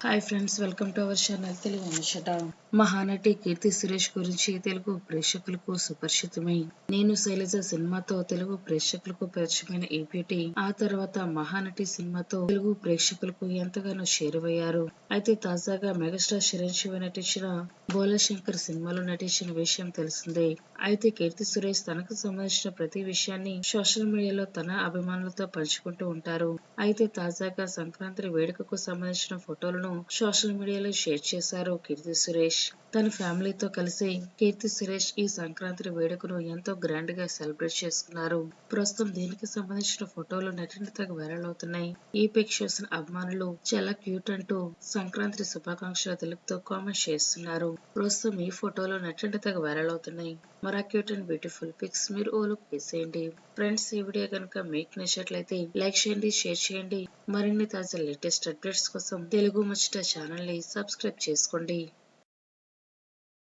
Hi friends welcome to our channel Telugu ముచ్చట మహానటి కీర్తి సురేష్ గురించి తెలుగు ప్రేక్షకులకు సుపరిచితమై. నేను శైలజ సినిమాతో తెలుగు ప్రేక్షకులకు పరిచయమైన ఈ బ్యూటీ ఆ తర్వాత మహానటి సినిమాతో తెలుగు ప్రేక్షకులకు ఎంతగానో చేరువయ్యారు అయితే తాజాగా మెగాస్టార్ చిరంజీవి నటించిన బోలశంకర్ సినిమాలో నటించిన విషయం తెలిసిందే. అయితే కీర్తి సురేష్ తనకు సంబంధించిన ప్రతి విషయాన్ని సోషల్ మీడియాలో తన అభిమానులతో పంచుకుంటూ ఉంటారు. అయితే తాజాగా సంక్రాంతి వేడుకకు సంబంధించిన ఫోటోలను సోషల్ మీడియాలో షేర్ చేశారు కీర్తి సురేష్. తన ఫ్యామిలీతో కలిసి కీర్తి సురేష్ ఈ సంక్రాంతి వేడుకను ఎంతో గ్రాండ్గా సెలబ్రేట్ చేసుకున్నారు. ప్రస్తుతం దీనికి సంబంధించిన ఫోటోలు నెట్టింటికి వైరల్ అవుతున్నాయి. ఈ పిక్ చూసిన అభిమానులు చాలా క్యూట్ అంటూ సంక్రాంతి శుభాకాంక్షలు తెలుపుతూ కామెంట్ చేస్తున్నారు. ప్రస్తుతం ఈ ఫోటోలు నెట్టింటికి వైరల్ అవుతున్నాయి. మరా క్యూట్ అండ్ బ్యూటిఫుల్ పిక్స్ మీరు ఓ లుక్ వేసేయండి ఫ్రెండ్స్ ఈ వీడియో కనుక మీకు నచ్చినట్లయితే లైక్ చేయండి షేర్ చేయండి. మరిన్ని తాజా లేటెస్ట్ అప్డేట్స్ కోసం తెలుగు ముచ్చట ఛానల్ని సబ్స్క్రైబ్ చేసుకోండి.